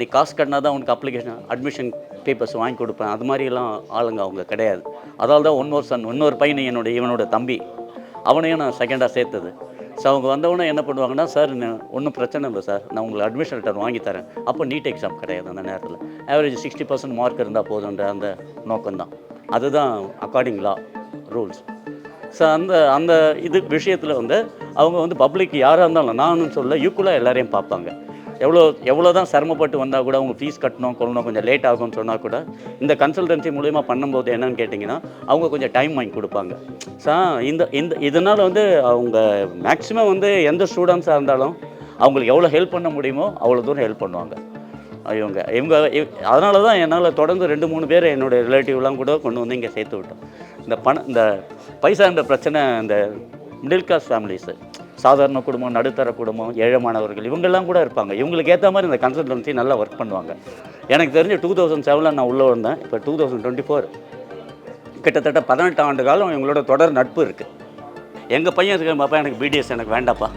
நீ காசு கட்டினா தான் உனக்கு அப்ளிகேஷன் அட்மிஷன் பேப்பர்ஸ் வாங்கி கொடுப்பேன். அது மாதிரிலாம் ஆளுங்க அவங்க கிடையாது. அதால் தான் ஒன்னொரு சன் இன்னொரு பையன் என்னுடைய இவனோட தம்பி அவனையும் நான் செகண்டாக சேர்த்தது. ஸோ அவங்க வந்தவொடனே என்ன பண்ணுவாங்கன்னா சார் ஒன்றும் பிரச்சனை இல்லை சார். நான் உங்களுக்கு அட்மிஷன் லெட்டர் வாங்கி தரேன். அப்போ நீட் எக்ஸாம் கிடையாது அந்த நேரத்தில். ஆவரேஜ் சிக்ஸ்டி பர்சன்ட் மார்க் இருந்தால் போதுன்ற அந்த நோக்கம்தான் அதுதான் அக்கார்டிங் லா ரூல்ஸ் ஸோ அந்த அந்த இது விஷயத்தில் வந்து அவங்க வந்து பப்ளிக் யாராக இருந்தாலும் நானும் சொல்ல ஈக்குவலாக எல்லாரையும் பார்ப்பாங்க. எவ்வளோ எவ்வளோ தான் சிரமப்பட்டு வந்தால் கூட அவங்க ஃபீஸ் கட்டணும் கொள்ளணும் கொஞ்சம் லேட் ஆகும்னு சொன்னால் கூட இந்த கன்சல்டன்சி மூலிமா பண்ணும்போது என்னன்னு கேட்டிங்கன்னா அவங்க கொஞ்சம் டைம் வாங்கி கொடுப்பாங்க. ஸோ இந்த இந்த இதனால் வந்து அவங்க மேக்ஸிமம் வந்து எந்த ஸ்டூடெண்ட்ஸாக இருந்தாலும் அவங்களுக்கு எவ்வளோ ஹெல்ப் பண்ண முடியுமோ அவ்வளோ தூரம் ஹெல்ப் பண்ணுவாங்க. இவங்க இவங்க அதனால தான் என்னால் தொடர்ந்து ரெண்டு மூணு பேர் என்னுடைய ரிலேட்டிவ்லாம் கூட கொண்டு வந்து இங்கே சேர்த்து விட்டோம். இந்த பணம் இந்த பைசான்ற பிரச்சனை இந்த மிடில் கிளாஸ் ஃபேமிலிஸு சாதாரண குடும்பம் நடுத்தர குடும்பம் ஏழை மாணவர்கள் இவங்கெல்லாம் கூட இருப்பாங்க. இவங்களுக்கு ஏற்ற மாதிரி இந்த கன்சல்டன்சி நல்லா ஒர்க் பண்ணுவாங்க. எனக்கு தெரிஞ்சு டூ தௌசண்ட் செவனில் நான் உள்ளே வந்தேன். இப்போ டூ தௌசண்ட் டுவெண்ட்டி ஃபோர் கிட்டத்தட்ட பதினெட்டு ஆண்டு காலம் இவங்களோட தொடர் நட்பு இருக்குது எங்கள் பையன் இருக்கிற பாப்பா எனக்கு பிடிஎஸ் எனக்கு வேண்டாப்பா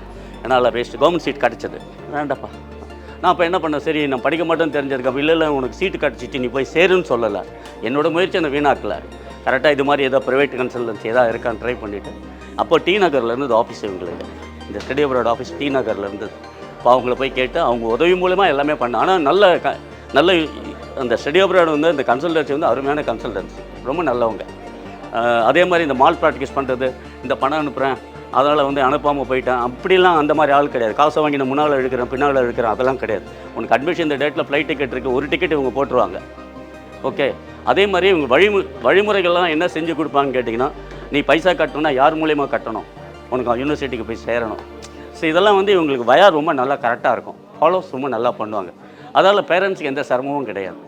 என்னால் வேஸ்ட்டு. கவர்மெண்ட் சீட் கிடச்சது. வேண்டாப்பா நான் அப்போ என்ன பண்ணேன்? சரி நான் படிக்க மாட்டேன்னு தெரிஞ்சிருக்கேன் இல்லை இல்லை உனக்கு சீட்டு கிடச்சிட்டு நீ போய் சேருன்னு சொல்லலை. என்னோடய முயற்சி அந்த வீணாக்கலை. கரெக்டாக இது மாதிரி ஏதோ ப்ரைவேட் கன்சல்டன்சி ஏதாவது இருக்கான்னு ட்ரை பண்ணிவிட்டு அப்போ டி நகரில் ஆஃபீஸ் இவங்களுக்கு. இந்த ஸ்டடி அப்ராட் ஆஃபீஸ் டி நகரில் இருந்தது இப்போ அவங்கள போய் கேட்டு அவங்க உதவி மூலமாக எல்லாமே பண்ணேன் ஆனால் நல்ல க நல்ல அந்த ஸ்டடி அப்ராட் வந்து இந்த கன்சல்டன்சி வந்து அருமையான கன்சல்டன்சி ரொம்ப நல்லவங்க. அதே மாதிரி இந்த மால் ப்ராக்டிஸ் பண்ணுறது இந்த பணம் அனுப்புகிறேன் அதனால் வந்து அனுப்பாமல் போயிட்டேன் அப்படிலாம் அந்த மாதிரி ஆள் கிடையாது. காசை வாங்கி நான் முன்னால் எடுக்கிறேன் பின்னால் எடுக்கிறேன் அதெல்லாம் கிடையாது. உனக்கு அட்மிஷன் இந்த டேட்டில் ஃப்ளைட் டிக்கெட் இருக்குது ஒரு டிக்கெட் இவங்க போட்டுருவாங்க. ஓகே அதே மாதிரி இவங்க வழிமு வழிமுறைகள்லாம் என்ன செஞ்சு கொடுப்பாங்கன்னு கேட்டிங்கன்னா நீ பைசா கட்டணும்னா யார் மூலயமா கட்டணும்? உனக்கு யூனிவர்சிட்டிக்கு போய் சேரணும். ஸோ இதெல்லாம் வந்து இவங்களுக்கு வயா ரொம்ப நல்லா கரெக்டாக இருக்கும். ஃபாலோஸ் ரொம்ப நல்லா பண்ணுவாங்க. அதால் பேரண்ட்ஸுக்கு எந்த சிரமமும் கிடையாது.